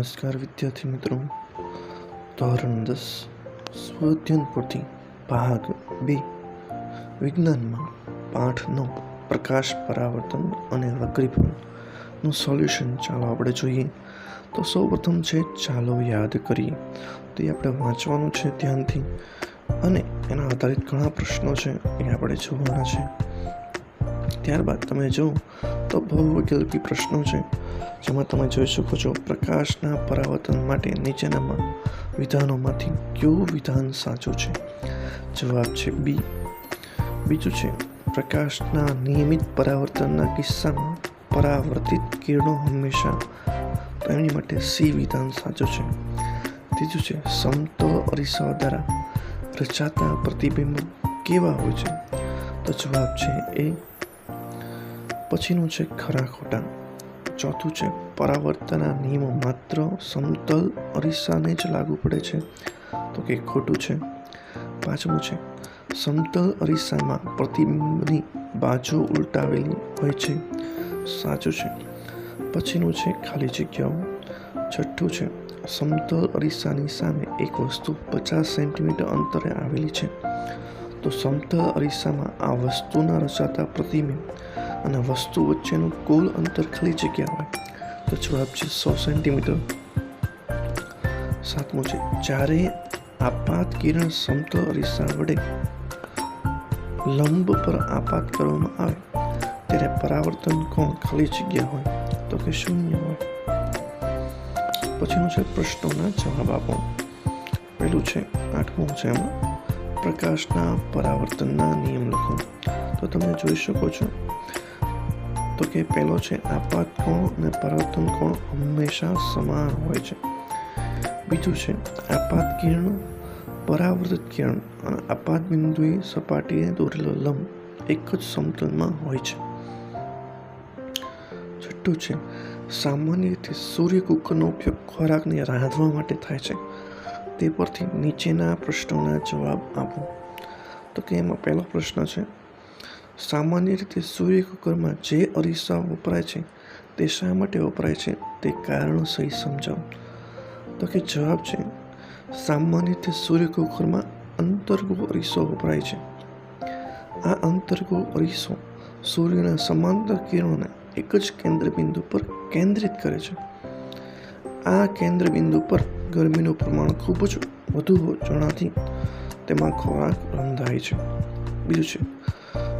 નમસ્કાર વિદ્યાર્થી મિત્રો. ધોરણ દસ સ્વધ્યન પોથી ભાગ બે. વિજ્ઞાનમાં પાઠ નવ પ્રકાશ પરાવર્તન અને વક્રીભવનનું સોલ્યુશન ચાલો આપણે જોઈએ. તો સૌપ્રથમ છે, ચાલો યાદ કરીએ. તો એ આપણે વાંચવાનું છે ધ્યાનથી. અને એના આધારિત ઘણા પ્રશ્નો છે, એ આપણે જોવાના છે. ત્યારબાદ તમે જો તો બહુવિકલ્પી પ્રશ્નો છે, જેમાં તમે જોઈ શકો છો પ્રકાશના પરાવર્તન માટે નીચેનામાં વિધાનોમાંથી કયું વિધાન સાચું છે? જવાબ છે બી. બીજું છે, પ્રકાશના નિયમિત પરાવર્તનના કિસ્સામાં પરાવર્તિત કિરણો હંમેશા એમની માટે સી વિધાન સાચું છે. ત્રીજું છે, સમતોલ અરીસા દ્વારા રચાતા પ્રતિબિંબ કેવા હોય છે? તો જવાબ છે એ પછીનું છે ખરા ખોટા. ચોથું છે પરાવર્તનના નિયમો માત્ર સમતલ અરીસાને જ લાગુ પડે છે. તો કે ખોટું છે. પાંચમું છે, સમતલ અરીસામાં પ્રતિબિંબની બાજુ ઉલટાવેલી હોય છે. સાચું છે. પછીનું છે, ખાલી જગ્યાઓ. છઠ્ઠું છે, સમતલ અરીસાની સામે એક વસ્તુ પચાસ સેન્ટીમીટર અંતરે આવેલી છે. તો સમતલ અરીસામાં આ વસ્તુના રચાતા પ્રતિબિંબ અને વસ્તુ વચ્ચેનું કુલ અંતર ખાલી જગ્યા હોય. તો જવાબ છે સો સેન્ટીમીટર. સાતમું છે, જ્યારે આપાત કિરણ સમતલ અરીસા વડે લંબ પર આપાત કરવામાં આવે, ત્યારે પરાવર્તન કોણ ખાલી જગ્યા હોય? તો કે શૂન્ય હોય. પછીનું છે પ્રશ્નોના જવાબ આપો. પહેલું છે, આઠમું છે એમાં પ્રકાશના પરાવર્તનના નિયમ લખો. તો તમે જોઈ શકો છો તો કે પહેલો છે આપાત કોણ અને પરાવર્તન કોણ હંમેશા સમાન હોય છે. બીજું છે આપાત કિરણ, પરાવર્તિત કિરણ અને આપાત બિંદુએ સપાટીએ દોરેલો લંબ એક જ સમતલમાં હોય છે. છઠ્ઠું છે સામાન્ય રીતે સૂર્ય કુકરનો ઉપયોગ ખોરાકને રાંધવા માટે થાય છે. તે પરથી નીચેના પ્રશ્નોના જવાબ આપો. તો કે એમાં પહેલો પ્રશ્ન છે સામાન્ય રીતે સૂર્ય કુકરમાં જે અરીસા વપરાય છે, તે શા માટે વપરાય છે, તે કારણો સહિત સમજાવો તો કે જવાબ છે, સામાન્ય રીતે સૂર્ય કુકરમાં અંતર્ગો અરીસો વપરાય છે. આ અંતર્ગો અરીસો સૂર્યના સમાંતર કિરણોને એક જ કેન્દ્ર બિંદુ પર કેન્દ્રિત કરે છે. આ કેન્દ્ર બિંદુ પર ગરમીનું પ્રમાણ ખૂબ જ વધુ જણાથી તેમાં ખોરાક રંધાય છે. બીજું છે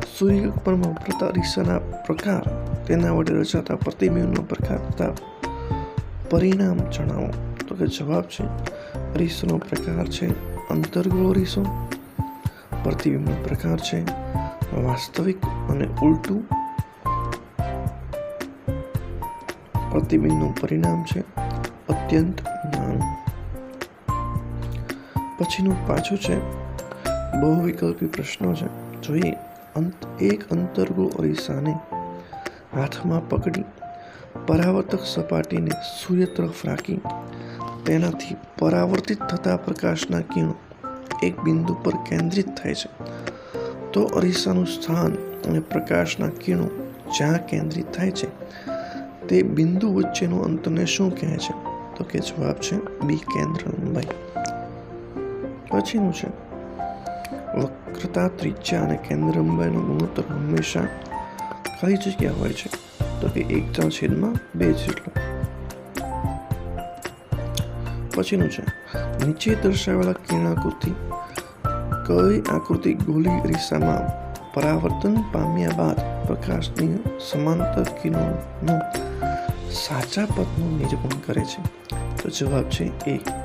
સૂર્ય પરમાં વપરાતા અરીસાના પ્રકાર તેના વડે રચાતા પ્રતિબિંબનો પ્રકાર તથા પરિણામ જણાવો તો કે જવાબ છે અરીસાનો પ્રકાર છે અંતર્ગો અરીસો પ્રતિબિંબનો પ્રકાર છે વાસ્તવિક અને ઉલટું પ્રતિબિંબનું પરિણામ છે અત્યંત નાનું પછીનું પાછું છે બહુવિકલ્પી પ્રશ્નો છે જોઈએ અંત, એક અંતર્ગો અરીસાને હાથમાં પકડી, પરાવર્તક સપાટીને સૂર્ય તરફ રાખી, તેનાથી પરાવર્તિત થતા પ્રકાશના કિરણો એક બિંદુ પર કેન્દ્રિત થાય છે. તો અરીસાનું સ્થાન અને પ્રકાશના કિરણો જ્યાં કેન્દ્રિત થાય છે, તે બિંદુ વચ્ચેનું અંતરને શું કહે છે? તો કે જવાબ છે બી કેન્દ્ર લંબાઈ. પછીનું છે વક્રતા ત્રિજ્યા અને કેન્દ્ર લંબાઈનો ગુણોત્તર હંમેશા કઈ જગ્યા હોય છે. તો કે એક ચાર છેદમાં બે જેટલો. પછીનું છે. નીચે દર્શાવેલા કિરણાકૃતિ કઈ આકૃતિ ગોલી અરીસામાં પરાવર્તન પામ્યા બાદ પ્રકાશની સમાંતર કિરણોનું સાચા પથનું નિરૂપણ કરે છે? તો જવાબ છે એ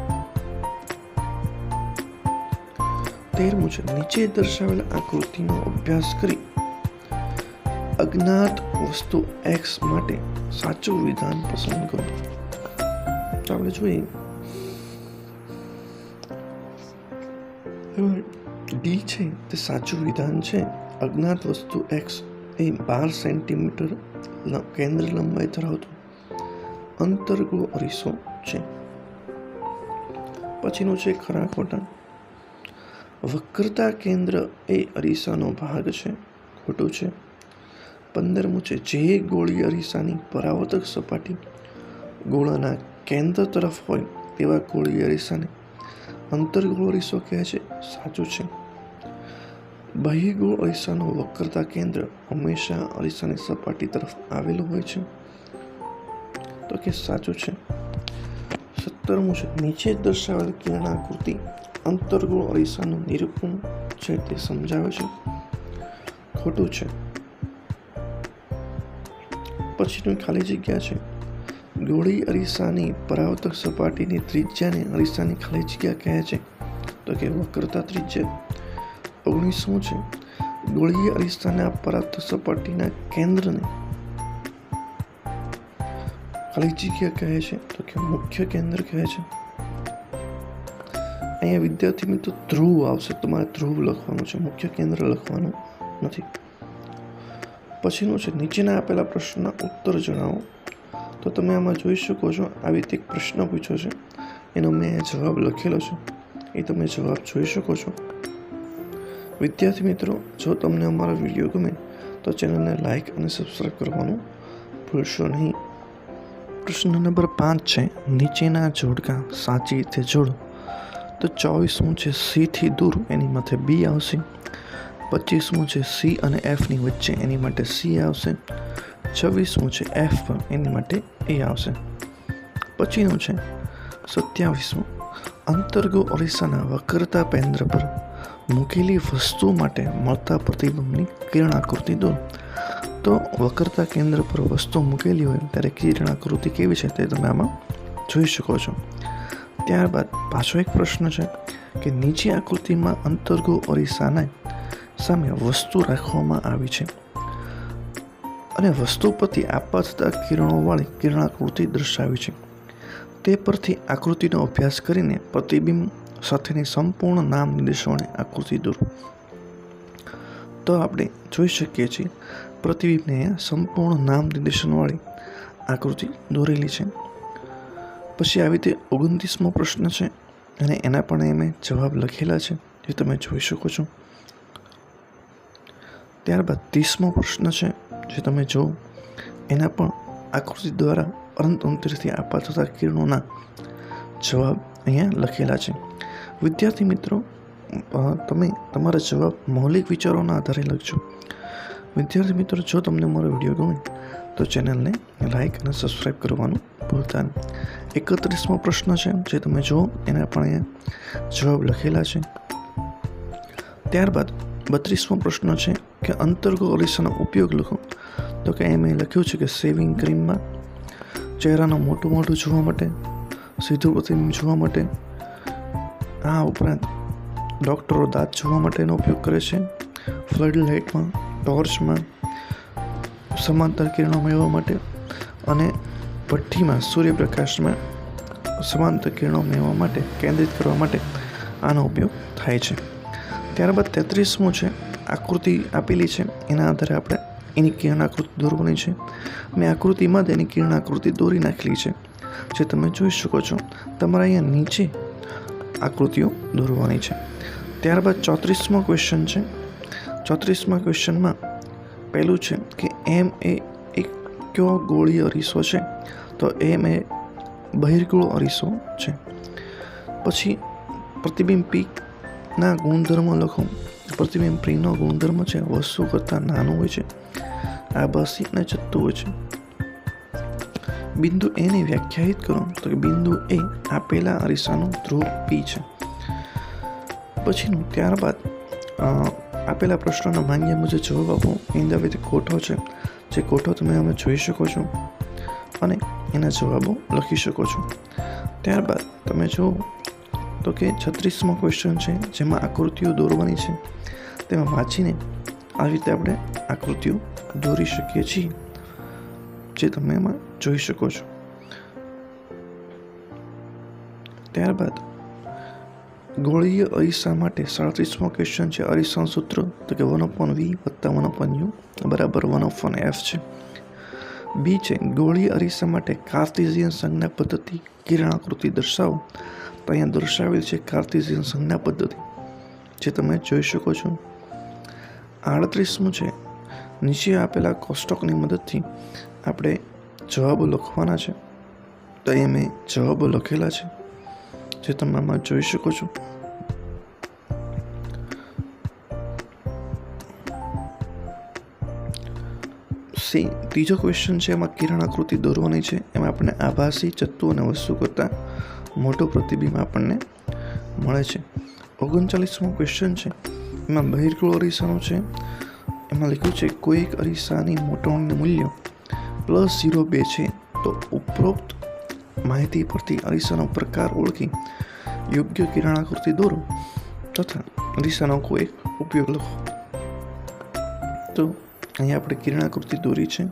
તેરમું મુજબ નીચે દર્શાવેલ આકૃતિનો અભ્યાસ કરી અજ્ઞાત વસ્તુ એક્સ માટે સાચું વિધાન પસંદ કરો. આપણે જોઈએ. ડી છે તે સાચું વિધાન છે. અજ્ઞાત વસ્તુ એક્સ એ બાર સેન્ટીમીટર કેન્દ્ર લંબાઈ ધરાવતો અંતર્ગો અરીસો છે. પછીનું છે ખરા ખોટા. વક્રતા કેન્દ્ર એ અરીસાનો ભાગ છે, ખોટું છે. પંદરમું છે જે ગોળી અરીસાની પરાવર્તક સપાટી ગોળાના કેન્દ્ર તરફ હોય તેવા ગોળી અરીસાને અંતર્ગોળ અરીસો કહે છે, સાચું છે. બહિર્ગોળ અરીસાનો વક્રતા કેન્દ્ર હંમેશા અરીસાની સપાટી તરફ આવેલું હોય છે. તો કે સાચું છે? સત્તરમું છે નીચે દર્શાવેલ કિરણાકૃતિ અંતર્ગોળ અરીસાનું નિરૂપણ છે તે સમજાવે છે. ખોટું છે. પછીનું ખાલી જગ્યા છે. ગોળી અરીસાની પરાવર્તક સપાટીની ત્રિજ્યાને અરીસાની ખાલી જગ્યા કહે છે. તો કે વક્રતા ત્રિજ્યા. ઓગણીસમું છે. ગોળીય અરીસાના પરાવર્તક સપાટીના કેન્દ્રને ખાલી જગ્યા કહે છે. તો કે મુખ્ય કેન્દ્ર કહે છે. અહીંયા વિદ્યાર્થી મિત્રો ધ્રુવ આવશે. તમારે ધ્રુવ લખવાનું છે. મુખ્ય કેન્દ્ર લખવાનું નથી. પછીનું છે. નીચેના આપેલા પ્રશ્નના ઉત્તર જણાવો. તો તમે આમાં જોઈ શકો છો. આવી રીતે એક પ્રશ્ન પૂછ્યો છે. એનો મેં જવાબ લખેલો છે. એ તમે જવાબ જોઈ શકો છો. વિદ્યાર્થી મિત્રો, જો તમને અમારો વીડિયો ગમે, તો ચેનલને લાઇક અને સબસ્ક્રાઈબ કરવાનું ભૂલશો નહીં. પ્રશ્ન નંબર પાંચ છે. નીચેના જોડકા સાચી રીતે જોડો. તો ચોવીસમું છે સીથી દૂર એની માથે બી આવશે. પચીસમું છે સી અને એફની વચ્ચે એની માટે સી આવશે. છવ્વીસમું છે એફ પણ એની માટે એ આવશે. પછીનું છે સત્યાવીસમું અંતર્ગો ઓરિસ્સાના વક્રતા કેન્દ્ર પર મૂકેલી વસ્તુ માટે મળતા પ્રતિબંધની કિરણાકૃતિ દોરો તો વક્રતા કેન્દ્ર પર વસ્તુ મૂકેલી હોય ત્યારે કિરણાકૃતિ કેવી છે તે તમે આમાં જોઈ શકો છો. ત્યારબાદ પાછો એક પ્રશ્ન છે કે નીચે આકૃતિમાં અંતર્ગો ઓરિસ્સાના સામે વસ્તુ રાખવામાં આવી છે. અને વસ્તુ પરથી આપવા કિરણોવાળી કિરણાકૃતિ દર્શાવી છે. તે પરથી આકૃતિનો અભ્યાસ કરીને પ્રતિબિંબ સાથેની સંપૂર્ણ નામ નિર્દેશોને આકૃતિ દોરો. તો આપણે જોઈ શકીએ છીએ પ્રતિબિંબને સંપૂર્ણ નામ નિર્દેશનવાળી આકૃતિ દોરેલી છે. પછી આવી રીતે ઓગણત્રીસમો પ્રશ્ન છે અને એના પણ એમે જવાબ લખેલા છે, જે તમે જોઈ શકો છો. ત્યારબાદ ત્રીસમો પ્રશ્ન છે, જે તમે જો એના પણ આકૃતિ દ્વારા અનંત અંતરથી આપવા થતા કિરણોના જવાબ અહીંયા લખેલા છે. વિદ્યાર્થી મિત્રો તમે તમારા જવાબ મૌલિક વિચારોના આધારે લખજો. વિદ્યાર્થી મિત્રો, જો તમને મારો વીડિયો ગમે તો ચેનલને લાઈક અને સબસ્ક્રાઈબ કરવાનું ભૂલતા નહીં એકત્રીસમો પ્રશ્ન છે, જે તમે જુઓ, એના પણ અહીંયા જવાબ લખેલા છે. ત્યારબાદ બત્રીસમો પ્રશ્ન છે કે અંતર્ગો અરીસાનો ઉપયોગ લખો. તો કે એમ લખ્યું છે કે સેવિંગ ક્રીમમાં ચહેરાનું મોટું મોટું જોવા માટે, સીધું પ્રતિબિંબ જોવા માટે, આ ઉપરાંત ડૉક્ટરો દાંત જોવા માટેનો ઉપયોગ કરે છે. ફ્લડ લાઇટમાં ટોર્ચમાં સમાંતર કિરણો મેળવવા માટે અને ભઠ્ઠીમાં સૂર્યપ્રકાશમાં સમાંતર કિરણો મેળવવા માટે કેન્દ્રિત કરવા માટે આનો ઉપયોગ થાય છે. ત્યારબાદ તેત્રીસમું છે, આકૃતિ આપેલી છે. એના આધારે આપણે એની કિરણાકૃતિ દોરવાની છે. મેં આકૃતિમાં જ એની કિરણાકૃતિ દોરી નાખેલી છે. જે તમે જોઈ શકો છો, તમારે અહીંયા નીચે આકૃતિઓ દોરવાની છે. ત્યારબાદ ચોત્રીસમો ક્વેશ્ચન છે ચોત્રીસમા ક્વેશ્ચનમાં પહેલું છે કે એમ એ એક કયો ગોળીય અરીસો છે? તો એમ એ બહિર્ગોળ અરીસો છે. પછી પ્રતિબિંબ પીના ગુણધર્મ લખો. પ્રતિબિંબ પ્રીનો ગુણધર્મ છે વસ્તુ કરતાં નાનું હોય છે. આભાસી અને જથ્થું હોય છે. બિંદુ એને વ્યાખ્યાયિત કરો. તો કે બિંદુ એ આપેલા અરીસાનું ધ્રુવ પી છે. પછીનું ત્યારબાદ આપેલા પ્રશ્નોના માંગ્યા મુજબ જવાબ આપો. એની અંદર કોઠો છે, જે કોઠો તમે અમે જોઈ શકો છો અને એના જવાબો લખી શકો છો. ત્યારબાદ તમે જુઓ તો કે છત્રીસમો ક્વેશ્ચન છે, જેમાં આકૃતિઓ દોરવાની છે. તેમાં વાંચીને આવી રીતે આપણે આકૃતિઓ દોરી શકીએ છીએ, જે તમે એમાં જોઈ શકો છો. ત્યારબાદ ગોળીય અરીસા માટે સાડત્રીસમો ક્વેશ્ચન છે અરીસાનું સૂત્ર. તો કે વન અપોન વી વત્તા વન અપોન યુ બરાબર વન અપોન એફ છે. બી છે, ગોળીય અરીસા માટે કાર્તિઝિયન સંજ્ઞા પદ્ધતિ કિરણાકૃતિ દર્શાવો. તો અહીંયા દર્શાવેલ છે કાર્તિઝિયન સંજ્ઞા પદ્ધતિ. જે તમે જોઈ શકો છો. આડત્રીસમું છે, નીચે આપેલા કોષ્ટકની મદદથી આપણે જવાબો લખવાના છે. તો એ મેં જવાબો લખેલા છે. જે તમે આમાં જોઈ શકો છો. સી ત્રીજો ક્વેશ્ચન છે, એમાં કિરણ આકૃતિ દોરવાની છે. એમાં આપણને આભાસી ચત્તુ અને વસ્તુ કરતાં મોટો પ્રતિબિંબ આપણને મળે છે. ઓગણચાલીસમો ક્વેશ્ચન છે, એમાં બહિર્ગોળ અરીસાનો છે. એમાં લખ્યું છે, કોઈક અરીસાની મોટવણીનું મૂલ્ય પ્લસ ઝીરો બે છે, તો ઉપરોક્ત માહિતી પરથી અરીસાનો પ્રકાર ઓળખી યોગ્ય કિરણાકૃતિ દોરો તથા અરીસાનો કોઈ ઉપયોગ લખો. તો અહીંયા આપણે કિરણાકૃતિ દોરી છે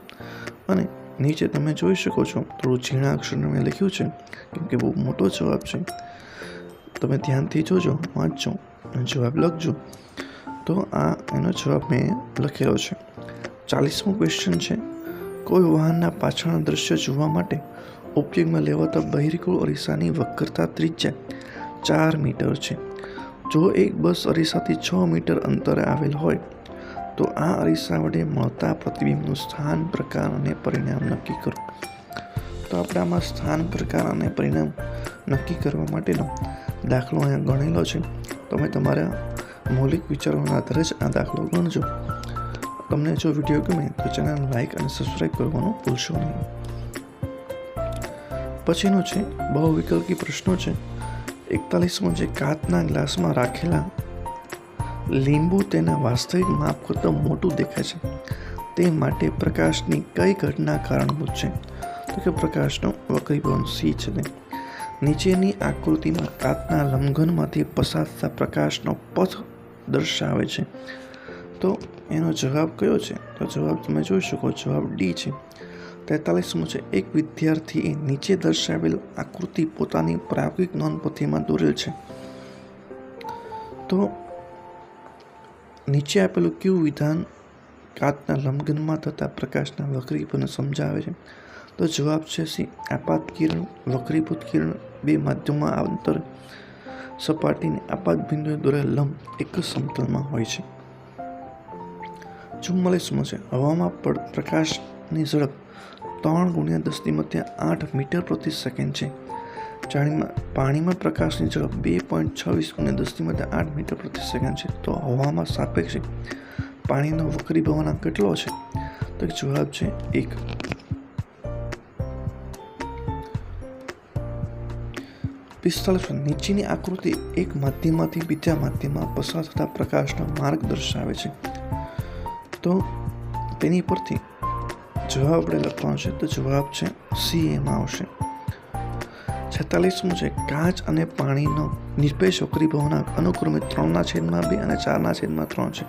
અને નીચે તમે જોઈ શકો છો થોડું ઝીણા અક્ષરને મેં લખ્યું છે કેમ કે બહુ મોટો જવાબ છે. તમે ધ્યાનથી જોજો, વાંચજો અને જવાબ લખજો. તો આ એનો જવાબ મેં લખેલો છે. ચાલીસમો ક્વેશ્ચન છે, કોઈ વાહનના પાછળના દ્રશ્ય જોવા માટે ઉપયોગમાં લેવાતા બહિરકુળ અરીસાની વક્રતા ત્રિજ્યા ચાર મીટર છે. જો એક બસ અરીસાથી છ મીટર અંતરે આવેલ હોય, તો આ અરીસા વડે મળતા પ્રતિબિંબનું સ્થાન, પ્રકાર અને પરિણામ નક્કી કરો. તો આપણે આમાં સ્થાન, પ્રકાર અને પરિણામ નક્કી કરવા માટેનો દાખલો અહીંયા ગણેલો છે. તમે તમારા મૌલિક વિચારોના આધારે જ આ દાખલો ગણજો. તમને જો વીડિયો ગમે તો ચેનલ લાઇક અને સબસ્ક્રાઈબ કરવાનું ભૂલશો નહીં. પછીનો છે, બહુ વિકલ્પી પ્રશ્નો છે. એકતાલીસમો જે કાચના ગ્લાસમાં રાખેલા લીંબુ તેના વાસ્તવિક માપ કરતાં મોટું દેખાય છે. તે માટે પ્રકાશની કઈ ઘટના કારણભૂત છે? તો કે પ્રકાશનો વક્રીભવન સી છે તે. નીચેની આકૃતિમાં કાચના લંઘનમાંથી પસાર થતા પ્રકાશનો પથ દર્શાવે છે. તો એનો જવાબ કયો છે? તો જવાબ તમે જોઈ શકો, જવાબ ડી છે. તેતાલીસમો છે. એક વિદ્યાર્થીએ નીચે દર્શાવેલ આકૃતિ પોતાની પ્રાયોગિક નોંધપોથીમાં દોરેલ છે. તો નીચે આપેલું કયું વિધાન કાચના લંબગનમાં થતા પ્રકાશના વક્રીપને સમજાવે છે. તો જવાબ છે સી. આપાત કિરણ, વક્રીભૂત કિરણ, બે માધ્યમમાં અંતર સપાટીને આપાત બિંદુએ દોરેલ લંબ એક જ સમતલમાં હોય છે. ચુમ્માલીસમો છે. હવામાં પ્રકાશની ઝડપ ત્રણ ગુણ્યા દસની મધ્યા આઠ મીટર પ્રતિ સેકન્ડ છે. જાણીમાં પાણીમાં પ્રકાશની ઝડપ બે પોઈન્ટ છવ્વીસ ગુણ્યા દસની મધ્ય આઠ મીટર પ્રતિ સેકન્ડ છે. તો હવામાં સાપેક્ષે પાણીનો વક્રીભવનાંક કેટલો છે? તો જવાબ છે એક. પિસ્તાલીસ નીચેની આકૃતિ એક માધ્યમમાંથી બીજા માધ્યમમાં પસાર થતા પ્રકાશનો માર્ગ દર્શાવે છે. તો તેની પરથી જવાબ આપણે લખવાનો છે, તો જવાબ છે સી એમાં આવશે. છેતાલીસમું છે, કાચ અને પાણીનો નિરપેક્ષ વક્રીભવનાંક અનુક્રમે ત્રણના છેદમાં બે અને ચારના છેદમાં ત્રણ છે.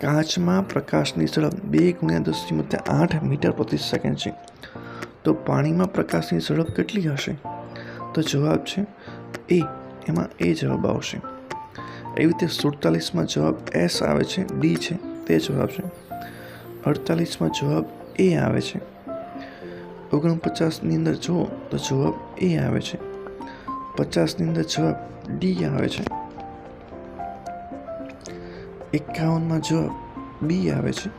કાચમાં પ્રકાશની ઝડપ બે ગુણ્યા દસની મધ્ય આઠ મીટર પ્રતિ સેકન્ડ છે. તો પાણીમાં પ્રકાશની ઝડપ કેટલી હશે? તો જવાબ છે એ, એમાં એ જવાબ આવશે. એવી રીતે સુડતાલીસમાં જવાબ એસ આવે છે ડી છે, તે જવાબ છે. અડતાલીસમાં જવાબ એ આવે છે. ઓગણપચાસની અંદર જુઓ તો જવાબ એ આવે છે. પચાસની અંદર જવાબ ડી આવે છે. એકાવનમાં જવાબ બી આવે છે.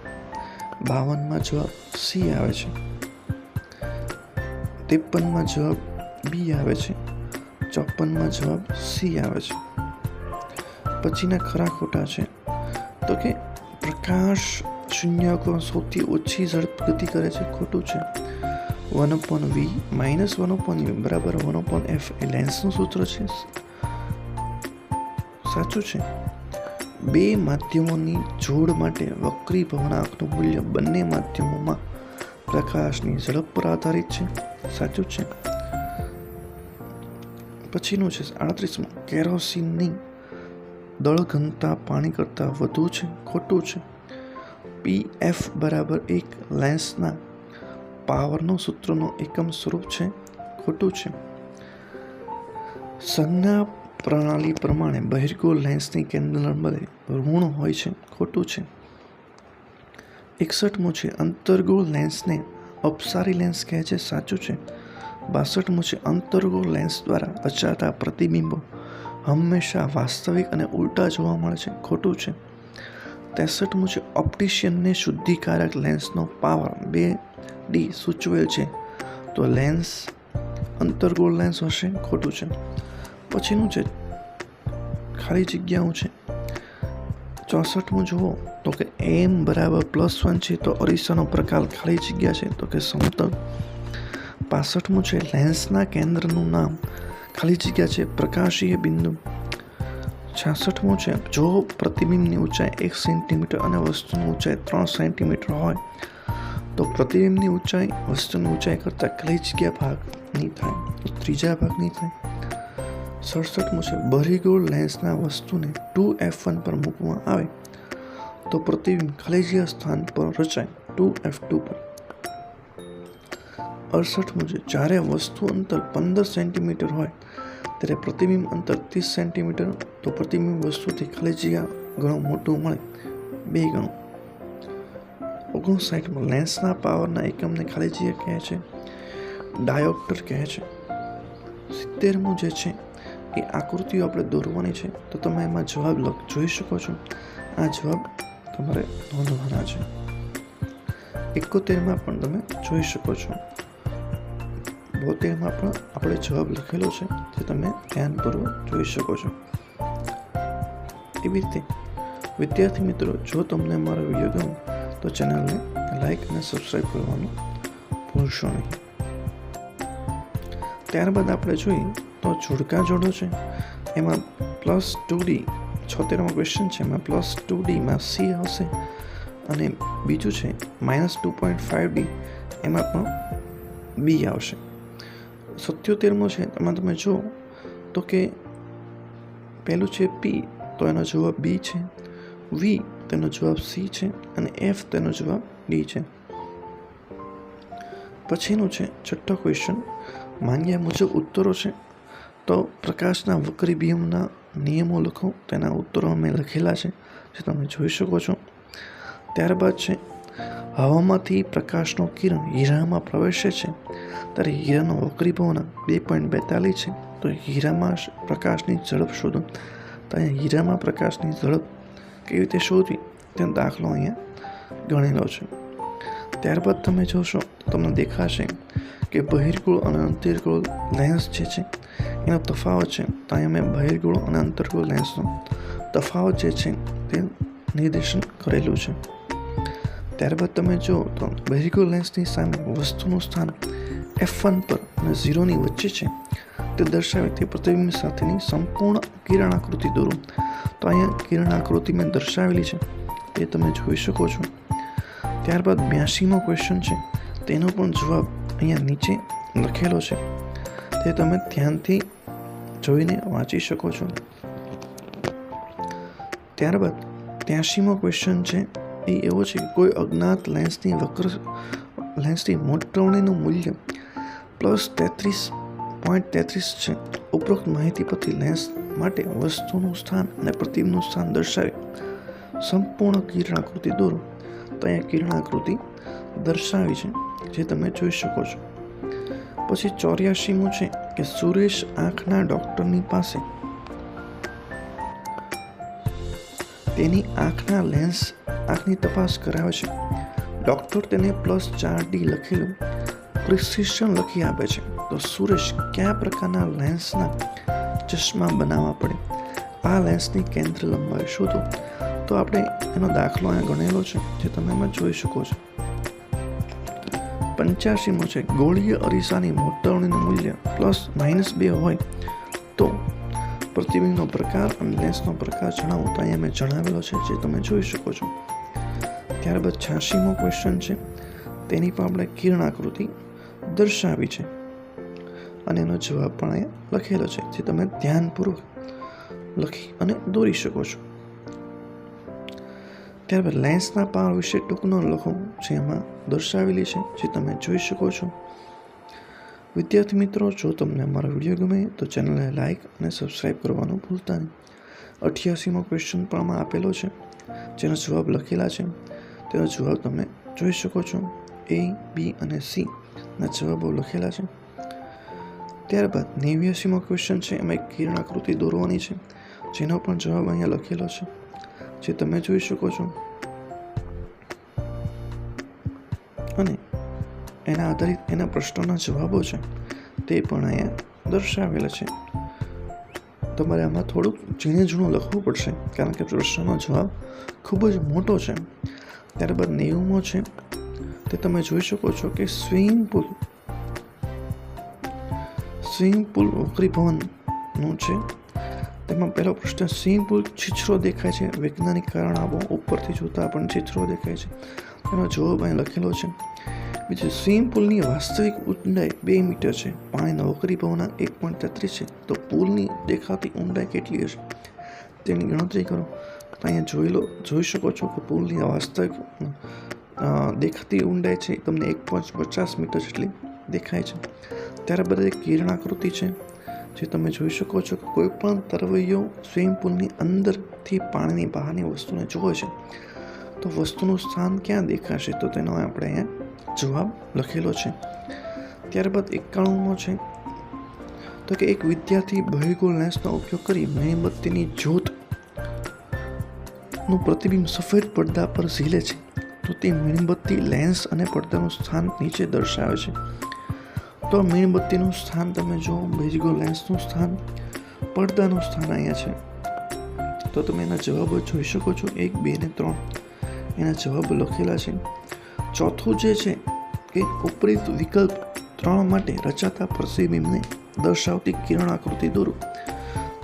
બાવનમાં જવાબ સી આવે છે. ત્રેપનમાં જવાબ બી આવે છે. ચોપનમાં જવાબ સી આવે છે. પછીના ખરા ખોટા છે. તો કે પ્રકાશ શૂન્ય સૌથી ઓછી ઝડપ ગતિ કરે છે, ખોટું છે. One upon v minus one upon v બરાબર વન અપોન એફ એ લેન્સનું સૂત્ર છે. સાચું છે? બે માધ્યમોની જોડ માટે વક્રીભવનાંકનું મૂલ્ય બંને માધ્યમોમાં પ્રકાશની ઝડપ પર આધારિત છે. સાચું છે? પછીનું છે આડત્રીસમાં. કેરોસીનની દળ ઘનતા પાણી કરતાં વધુ છે, ખોટું છે. પી એફ બરાબર એક લેન્સના પાવરનો સૂત્રનો એકમ સ્વરૂપ છે, ખોટું છે. સંજ્ઞા પ્રણાલી પ્રમાણે બહિર્ગોળ લેન્સની કેન્દ્ર નંબરે ઋણ હોય છે, ખોટું છે. એકસઠમું છે અંતર્ગોળ લેન્સને અપસારી લેન્સ કહે છે, સાચું છે. બાસઠમું છે અંતર્ગોળ લેન્સ દ્વારા રચાતા પ્રતિબિંબો હંમેશા વાસ્તવિક અને ઉલટા જોવા મળે છે, ખોટું છે. ત્રેસઠમું છે ઓપ્ટિશિયનને શુદ્ધિકારક લેન્સનો પાવર બે ડી સૂચવેલ છે. તો લેન્સ અંતરગોળ લેન્સ હશે, ખોટું છે. પછીનું છે, ખાલી જગ્યાઓ છે. ચોસઠમું જુઓ, તો કે એમ બરાબર પ્લસ વન છે, તો અરીસાનો પ્રકાર ખાલી જગ્યા છે, તો કે સમતલ. પાસઠમું છે લેન્સના કેન્દ્રનું નામ ખાલી જગ્યા છે, પ્રકાશીય બિંદુ. છાસઠમું છે. જો પ્રતિબિંબની ઊંચાઈ એક સેન્ટીમીટર અને વસ્તુની ઊંચાઈ ત્રણ સેન્ટીમીટર હોય, તો પ્રતિબિંબની ઊંચાઈ વસ્તુની ઊંચાઈ કરતાં કઈ જગ્યા નહીં થાય ત્રીજા ભાગ નહીં થાય. સડસઠમું છે. બરીગોળ લેન્સના વસ્તુને ટુ એફ વન પર મૂકવામાં આવે, તો પ્રતિબિંબ ખલેજીય સ્થાન પર રચાય ટુ એફ ટુ પર. અડસઠમું છે. જ્યારે વસ્તુ અંતર પંદર સેન્ટીમીટર હોય ત્યારે પ્રતિબિંબ અંતર ત્રીસ સેન્ટીમીટર તો પ્રતિબિંબ વસ્તુથી ખાલી જગ્યા ઘણું મોટું મળે બે ગણું. ઓગણસાઠમાં લેન્સના પાવરના એકમને ખાલી જગ્યા કહે છે, ડાયોપ્ટર કહે છે. સિત્તેરમું જે છે, એ આકૃતિઓ આપણે દોરવાની છે, તો તમે એમાં જવાબ લખ, જોઈ શકો છો. આ જવાબ તમારે નોંધવાના છે. એકોતેરમાં પણ તમે જોઈ શકો છો. બોતેરમાં પણ આપણે જવાબ લખેલો છે, જે તમે ધ્યાનપૂર્વક જોઈ શકો છો. એવી રીતે, વિદ્યાર્થી મિત્રો, જો તમને મારો વીડિયો ગમે તો ચેનલને લાઈક અને સબસ્ક્રાઈબ કરવાનું ભૂલશો નહીં. ત્યારબાદ આપણે જોઈએ, તો જોડકા જોડો છે. એમાં પ્લસ ટુ ડી છોતેરમો ક્વેશ્ચન છે. એમાં પ્લસ ટુ ડીમાં સી આવશે. અને બીજું છે minus two point five D એમાં પણ બી આવશે. સત્યોતેરમો છે એમાં તમે જુઓ તો કે પહેલું છે પી તો એનો જવાબ બી છે. વી તેનો જવાબ સી છે અને એફ તેનો જવાબ ડી છે. પછીનું છે છઠ્ઠો ક્વેશ્ચન માન્યા મુજબ ઉત્તરો છે. તો પ્રકાશના વક્રી બિંબના નિયમો લખો. તેના ઉત્તરો અમે લખેલા છે, જે તમે જોઈ શકો છો. ત્યારબાદ છે હવામાંથી પ્રકાશનો કિરણ હીરામાં પ્રવેશે છે. ત્યારે હીરાનો વક્રીભાવના બે પોઈન્ટ બેતાલીસ છે. તો હીરામાં પ્રકાશની ઝડપ શોધો. તો અહીંયા હીરામાં પ્રકાશની ઝડપ કેવી રીતે શોધવી? તેનો દાખલો અહીંયા ગણેલો છે. ત્યારબાદ તમે જોશો તમને દેખાશે કે બહિર્ગોળ અને અંતર્ગોળ લેન્સ જે છે, એનો તફાવત છે. તો અહીંયા મેં બહિર્ગોળ અને અંતર્ગોળ લેન્સનો તફાવત જે છે, તે નિર્દેશન કરેલું છે. ત્યારબાદ તમે જો તો બહિર્ગોળ લેન્સની સામે વસ્તુનું સ્થાન એફ વન પર અને ઝીરોની વચ્ચે છે, તે દર્શાવે તે પ્રતિબિંબ સાથેની સંપૂર્ણ કિરણાકૃતિ દોરો. તો અહીંયા કિરણાકૃતિ મેં દર્શાવેલી છે, એ તમે જોઈ શકો છો. ત્યારબાદ બ્યાસીમો ક્વેશ્ચન છે, તેનો પણ જવાબ અહીંયા નીચે લખેલો છે. તે તમે ધ્યાનથી જોઈને વાંચી શકો છો. ત્યારબાદ ત્યાસીમો ક્વેશ્ચન છે એ એવો છે કે કોઈ અજ્ઞાત લેન્સની વક્ર લેન્સની મોટવણીનું મૂલ્ય પ્લસ તેત્રીસ પોઈન્ટ તેત્રીસ છે. ઉપરોક્ત માહિતી પરથી લેન્સ માટે વસ્તુનું સ્થાન અને પ્રતિબિંબનું સ્થાન દર્શાવે. સંપૂર્ણ કિરણાકૃતિ દોરો. તો અહીંયા કિરણાકૃતિ દર્શાવી છે, જે તમે જોઈ શકો છો. પછી ચોર્યાસીમું છે કે સુરેશ આંખના ડૉક્ટરની પાસે. તેની આંખના લેન્સ આંખની તપાસ કરાવે છે. ડૉક્ટર તેને પ્લસ ચાર ડી લખેલું પ્રિસ્ક્રિપ્શન લખી આપે છે. તો સુરેશ કયા પ્રકારના લેન્સના ચશ્મા બનાવવા પડે? આ લેન્સની કેન્દ્ર લંબાઈ શોધો તો આપણે એનો દાખલો અહીંયા ગણેલો છે, જે તમે એમાં જોઈ શકો છો. પંચ્યાસીમો છે, ગોળીય અરીસાની મોટરણીનું મૂલ્ય પ્લસ માઇનસ બે હોય તો પ્રતિબિંબનો પ્રકાર અને લેન્સનો પ્રકાર જણાવો. તો અહીંયા મેં જણાવેલો છે, જે તમે જોઈ શકો છો. ત્યારબાદ છ્યાસીમો ક્વેશ્ચન છે. તેની પણ આપણે કિરણાકૃતિ દર્શાવી છે. અને એનો જવાબ પણ અહીંયા લખેલો છે, જે તમે ધ્યાનપૂર્વક લખી અને દોરી શકો છો. ત્યારબાદ લેન્સના પાવર વિશે ટૂંકનો લખો, જે એમાં દર્શાવેલી છે, જે તમે જોઈ શકો છો. વિદ્યાર્થી મિત્રો, જો તમને અમારો વીડિયો ગમે, તો ચેનલને લાઇક અને સબસ્ક્રાઈબ કરવાનું ભૂલતા નહીં. અઠ્યાસીમો ક્વેશ્ચન પણ આપેલો છે, જેનો જવાબ લખેલા છે. તેનો જવાબ તમે જોઈ શકો છો એ બી અને સી ના જવાબો લખેલા છે. ત્યારબાદ નેવ્યાસીમો ક્વેશ્ચન છે, એમાં એક કિરણાકૃતિ દોરવાની છે, જેનો પણ જવાબ અહીંયા લખેલો છે. જે તમે જોઈ શકો છો. અને એના આધારિત એના પ્રશ્નોના જવાબો છે, તે પણ અહીંયા દર્શાવેલા છે. તમારે આમાં થોડુંક ઝીણે લખવું પડશે, કારણ કે પ્રશ્નનો જવાબ ખૂબ જ મોટો છે. ત્યારબાદ નિયમો છે. તે તમે જોઈ શકો છો કે સ્વિમિંગ પુલ સ્વિમિંગ પુલ વકરી ભવનનું છે. તેમાં પહેલો પ્રશ્ન, સ્વિમિંગ પુલ છીછરો દેખાય છે. વૈજ્ઞાનિક કારણ આપો ઉપરથી જોતા પણ છીછરો દેખાય છે. તેનો જવાબ અહીં લખેલો છે. બીજું સ્વિમિંગ પુલની વાસ્તવિક ઊંડાઈ બે મીટર છે. પાણીના વકરી ભવના એક પોઈન્ટ તેત્રીસ છે. તો પુલની દેખાતી ઊંડાઈ કેટલી હશે? તેની ગણતરી કરો. તો અહીંયા જોઈ લો, જોઈ શકો છો કે પુલની વાસ્તવિક દેખાતી ઊંડાઈ છે. તમને એક પોઈન્ટ પચાસ મીટર જેટલી દેખાય છે. ત્યારબાદ એક કિરણાકૃતિ છે, જે તમે જોઈ શકો છો કે કોઈપણ તરવૈયો સ્વિમિંગ પુલની અંદરથી પાણીની બહારની વસ્તુને જુએ છે. તો વસ્તુનું સ્થાન ક્યાં દેખાશે? તો તેનો આપણે અહીંયા જવાબ લખેલો છે. ત્યારબાદ એકાણુંમો છે. તો કે એક વિદ્યાર્થી બહિર્ગોળ લેન્સનો ઉપયોગ કરી મીણબત્તીની જ્યોત પ્રતિબિંબ સફેદ પડદા પર ઝીલે છે. તો તે મીણબત્તી લેન્સ અને પડદાનું સ્થાન નીચે દર્શાવે છે. તો મીણબત્તીનું સ્થાન તમે જો બહિર્ગોળ લેન્સનું સ્થાન, પડદાનું સ્થાન અહીંયા છે. તો તમે એના જવાબો જોઈ શકો છો, એક, બે ને ત્રણ. એના જવાબ લખેલા છે. ચોથું જે છે એ ઉપરીત વિકલ્પ ત્રણ માટે રચાતા પ્રતિબિંબને દર્શાવતી કિરણ આકૃતિ દોરો.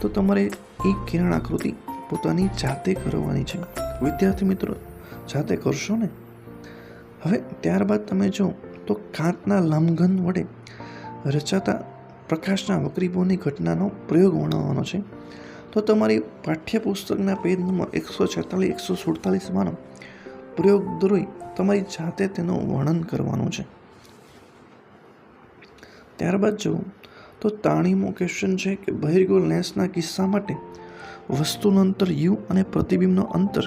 તો તમારે એ કિરણ આકૃતિ પોતાની જાતે કરવાની છે. વિદ્યાર્થી મિત્રો, જાતે કરશો ને? હવે ત્યારબાદ તમે જો તો કાંતના લંઘન વડે રચાતા પ્રકાશના વકરીબોની ઘટનાનો પ્રયોગ વર્ણવવાનો છે. તો તમારી પાઠ્યપુસ્તકના પેજ નંબર એકસો છેતાલીસ, એકસો સુડતાલીસમાંનો પ્રયોગ દોરી તમારી જાતે તેનું વર્ણન કરવાનું છે. ત્યારબાદ જો, તો તાણીમો ક્વેશ્ચન છે કે બહિર્ગોળ લેન્સના કિસ્સા માટે વસ્તુનું અંતર યુ અને પ્રતિબિંબનો અંતર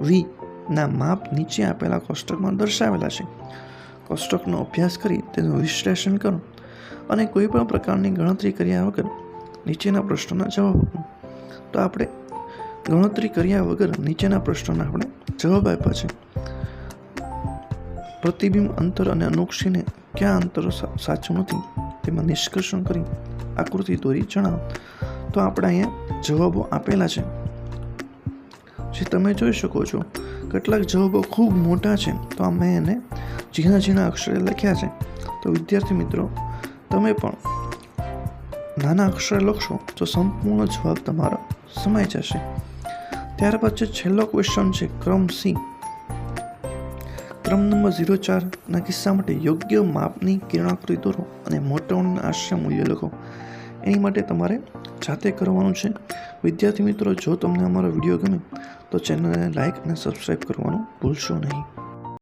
વી ના માપ નીચે આપેલા કોષ્ટકમાં દર્શાવેલા છે. કોષ્ટકનો અભ્યાસ કરી તેનું વિશ્લેષણ કરો અને કોઈ પણ પ્રકારની ગણતરી કર્યા વગર નીચેના પ્રશ્નોના જવાબ આપો. તો આપણે ગણતરી કર્યા વગર નીચેના પ્રશ્નોના આપણે જવાબ આપ્યા છે. પ્રતિબિંબ અંતર અને અનુક્ષીને ક્યાં અંતર સાચું નથી? તેમાં નિષ્કર્ષણ કરી આકૃતિ દોરી જણાવો. તો આપણે અહીંયા જવાબો આપેલા છે. જે તમે જોઈ શકો છો, કેટલાક જવાબો ખૂબ મોટા છે. તો અમે એને ઝીણા ઝીણા અક્ષરે લખ્યા છે. તો વિદ્યાર્થી મિત્રો, તમે પણ નાના અક્ષરે લખશો તો સંપૂર્ણ જવાબ તમારો સમાઈ જશે. ત્યારબાદ જે છેલ્લો ક્વેશ્ચન છે, ક્રમ સી. ક્રમ નંબર ઝીરો ચારના કિસ્સા માટે યોગ્ય માપની કિરણાકૃતિ દોરો અને મોટવણના આશ્રય મૂલ્ય લખો. એની માટે તમારે જાતે કરવાનું છે. વિદ્યાર્થી મિત્રો, જો તમને અમારો વીડિયો ગમે તો ચેનલને લાઇક અને સબસ્ક્રાઈબ કરવાનું ભૂલશો નહીં.